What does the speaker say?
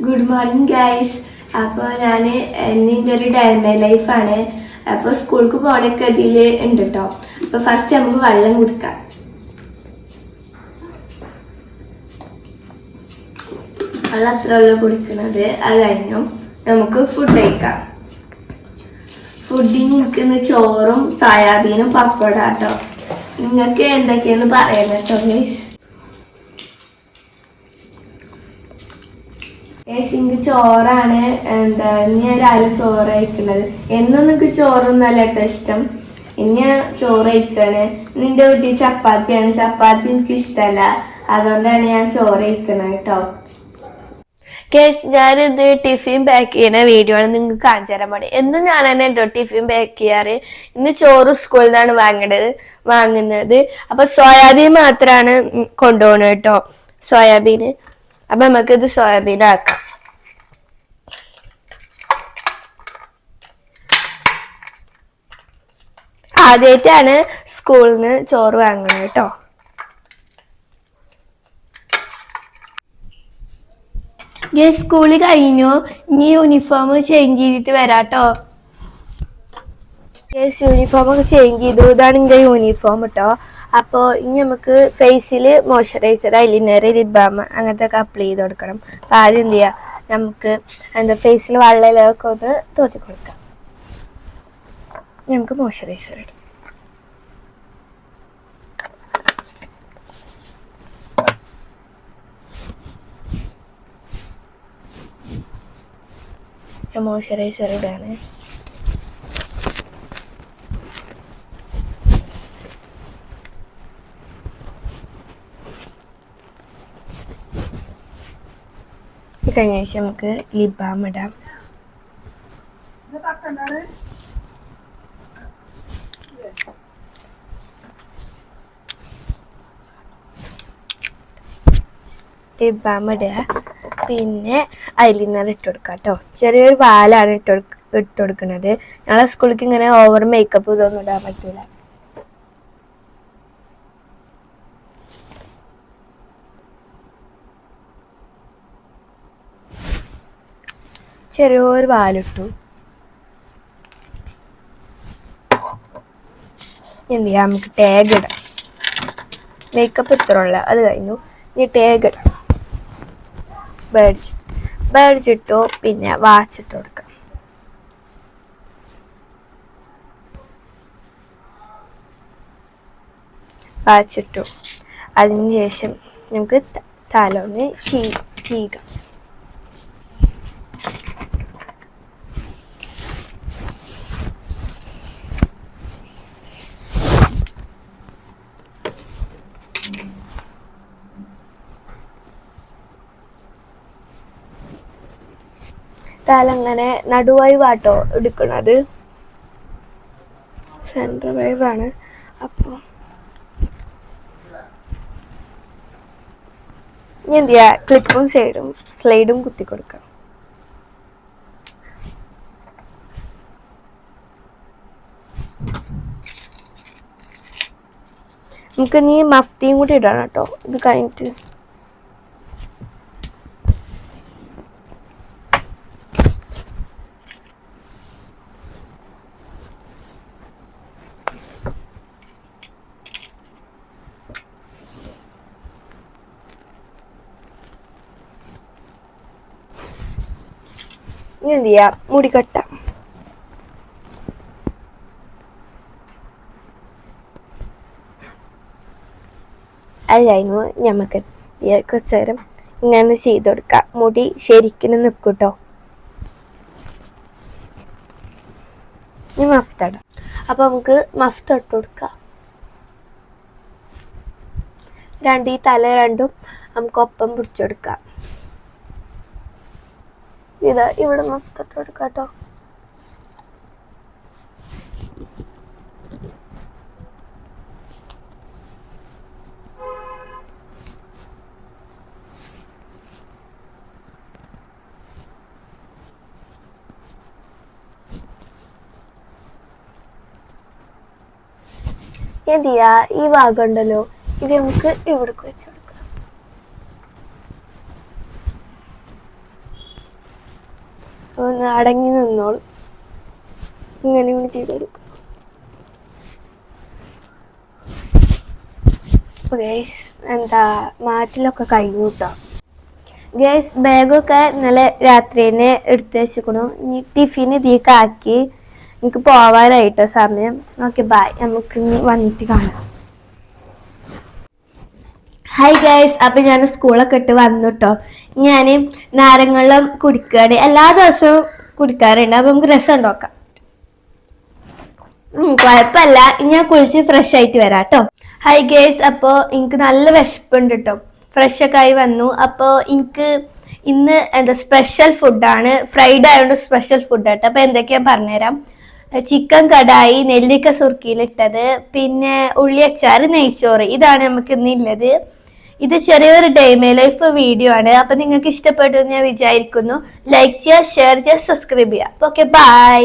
Good morning guys അപ്പോൾ ഞാൻ എന്റെ ഒരു ഡയമ ലൈഫാണ് അപ്പോൾ സ്കൂൾക്ക് പോകണൊക്കെ ഇതിൽ ഉണ്ട് കേട്ടോ അപ്പോൾ ഫസ്റ്റ് നമുക്ക് വെള്ളം കുടിക്കാം. വെള്ളം അത്ര ഉള്ളു കുടിക്കുന്നത് അത് കഴിഞ്ഞു നമുക്ക് ഫുഡ് കഴിക്കാം. ഫുഡിന് നിൽക്കുന്ന ചോറും സോയാബീനും പപ്പടം കേട്ടോ നിങ്ങൾക്ക് എന്തൊക്കെയാണെന്ന് പറയാൻ കേട്ടോ ഗൈസ് എനിക്ക് ചോറാണ്. എന്താ ഞാൻ രാവിലെ ചോറ് കഴിക്കുന്നത്. എന്നും നിങ്ങൾക്ക് ചോറൊന്നല്ല കേട്ടോ ഇഷ്ടം. ഇനി ചോറ് കഴിക്കാണ്. നിന്റെ വീട്ടിൽ ചപ്പാത്തിയാണ്. ചപ്പാത്തി എനിക്ക് ഇഷ്ടമല്ല. അതുകൊണ്ടാണ് ഞാൻ ചോറ് കഴിക്കണത് കേട്ടോ. കേസ് ഞാനിത് ടിഫിൻ പാക്ക് ചെയ്യുന്ന വീഡിയോ ആണ് നിങ്ങൾക്ക് കാണിച്ചു പാടി എന്നും ഞാൻ തന്നെ കേട്ടോ ടിഫിൻ പാക്ക് ചെയ്യാറ്. ഇന്ന് ചോറ് സ്കൂളിൽ നിന്നാണ് വാങ്ങേണ്ടത് വാങ്ങുന്നത്. അപ്പൊ സോയാബീൻ മാത്രമാണ് കൊണ്ടുപോകണം കേട്ടോ സോയാബീന്. അപ്പൊ നമുക്കിത് ആക്കാം ആദ്യമായിട്ടാണ് സ്കൂളിൽ നിന്ന് ചോറ് വാങ്ങുന്നത് കേട്ടോ. സ്കൂളിൽ കഴിഞ്ഞു. ഇനി യൂണിഫോം ചേഞ്ച് ചെയ്തിട്ട് വരാട്ടോ. യെസ് യൂണിഫോം ഒക്കെ ചേഞ്ച് ചെയ്തു. ഇതാണ് എന്റെ യൂണിഫോം കേട്ടോ അപ്പോൾ ഇനി നമുക്ക് ഫേസിൽ മോയ്സ്ചറൈസർ ഐലിനറി ലിപ് ബാം അങ്ങനത്തെ ഒക്കെ അപ്ലൈ ചെയ്ത് കൊടുക്കണം. അപ്പോൾ ആദ്യം എന്ത് ചെയ്യുക നമുക്ക് എന്താ ഫേസിൽ വെള്ളയിലൊക്കെ ഒന്ന് തോത്തി കൊടുക്കാം. നമുക്ക് മോയ്സ്ചറൈസർ ഇടാം. മോയ്സ്ചറൈസർ ഇടാണ്. കഴിഞ്ഞ ശേഷം നമുക്ക് ലിബാം ഇടാം. ലിബാം ഇടുക. പിന്നെ ഐലിനർ ഇട്ട് കൊടുക്കുക കേട്ടോ. ചെറിയൊരു പാലാണ് ഇട്ട് കൊടുക്ക ഇട്ട് കൊടുക്കുന്നത്. ഞങ്ങളെ സ്കൂളിലേക്ക് ഇങ്ങനെ ഓവർ മേക്കപ്പ് ഇതൊന്നും ഇടാൻ പറ്റൂല. ചെറിയൊരു വാലിട്ടു എന്ത് ചെയ്യാം? നമുക്ക് ടാഗ് ഇടാം. മേക്കപ്പ് ഇത്ര ഉള്ള അത് കഴിഞ്ഞു. ഇനി ടാഗ് ഇടാം ബേഡ്ജ് ബേഡ്ജ് ഇട്ടു. പിന്നെ വാച്ച് ഇട്ട് കൊടുക്കാം. വാച്ച് ഇട്ടു. അതിന് ശേഷം നമുക്ക് ത- തല ഒന്ന് ചീ ചെയ്യുക തല അങ്ങനെ നടുവായി വാട്ടോ എടുക്കണത്. സെൻട്രൽ വൈവാണ് അപ്പോൾ ഇനി എന്ത് ചെയ്യാ? ക്ലിപ്പും സൈഡും സ്ലൈഡും കുത്തി കൊടുക്കാം. നമുക്ക് നീ മഫ്തിയും കൂടി ഇടണം കേട്ടോ ഇത് കഴിഞ്ഞിട്ട് ഇനി എന്ത് ചെയ്യാം മുടി കെട്ടാം അത് കഴിഞ്ഞു ഞമ്മക്ക്. ഈ കുറച്ച് നേരം ഇങ്ങനെ ചെയ്ത് കൊടുക്കാം. മുടി ശരിക്കും നിൽക്കും ഇനി മഫ്ത അപ്പോൾ അപ്പൊ നമുക്ക് മഫ്ത ഇട്ട് കൊടുക്കാം. രണ്ട് ഈ തല രണ്ടും നമുക്ക് ഒപ്പം പിടിച്ചെടുക്കാം ഇതാ ഇവിടെ നിന്ന് തൊട്ട് കൊടുക്കാം കേട്ടോ. എന്ത് ഈ ഭാഗം ഇത് നമുക്ക് ഇവിടേക്ക് വെച്ച് കൊടുക്കാം ഒന്ന് അടങ്ങി നിന്നോൾ ഇങ്ങനെ ഇങ്ങനെ ചെയ്ത് കൊടുക്കും ഗേസ് എന്താ മാറ്റിലൊക്കെ കഴിഞ്ഞു കേട്ടോ ഗേസ് ബാഗൊക്കെ ഇന്നലെ രാത്രി തന്നെ എടുത്ത് വെച്ചിക്കണു. ഇനി ടിഫിൻ ഇതിലേക്ക് ആക്കി എനിക്ക് പോവാനായിട്ടോ സമയം. ഓക്കെ ബായ് നമുക്ക് ഇനി വന്നിട്ട് കാണാം. ഹായ് ഗൈസ് അപ്പൊ ഞാൻ സ്കൂളൊക്കെ ഇട്ട് വന്നു കേട്ടോ ഞാൻ നാരങ്ങളും കുടിക്കുകയാണ് എല്ലാ ദിവസവും കുടിക്കാറുണ്ട്. അപ്പൊ നമുക്ക് രസം ഉണ്ടാക്കാം കുഴപ്പമില്ല. ഞാൻ കുളിച്ച് ഫ്രഷ് ആയിട്ട് വരാം കേട്ടോ ഹായ് ഗേസ് അപ്പോൾ എനിക്ക് നല്ല വിശപ്പുണ്ട് കേട്ടോ ഫ്രഷ് ഒക്കെ ആയി വന്നു. അപ്പോൾ എനിക്ക് ഇന്ന് എന്താ സ്പെഷ്യൽ ഫുഡാണ് ഫ്രൈഡ് ആയതുകൊണ്ട് സ്പെഷ്യൽ ഫുഡ് കേട്ടോ അപ്പോൾ എന്തൊക്കെയാണ് പറഞ്ഞുതരാം. ചിക്കൻ കടായി നെല്ലിക്ക സുർക്കിയിലിട്ടത് പിന്നെ ഉള്ളിയച്ചാറ് നെയ്ച്ചോറ്. ഇതാണ് നമുക്ക് ഇന്നുള്ളത് ഇത് ചെറിയൊരു ഡേ ഡേമേ ലൈഫ് വീഡിയോ ആണ്. അപ്പൊ നിങ്ങൾക്ക് ഇഷ്ടപ്പെട്ടു ഞാൻ വിചാരിക്കുന്നു. ലൈക്ക് ചെയ്യുക ഷെയർ ചെയ്യുക സബ്സ്ക്രൈബ് ചെയ്യുക. Okay bye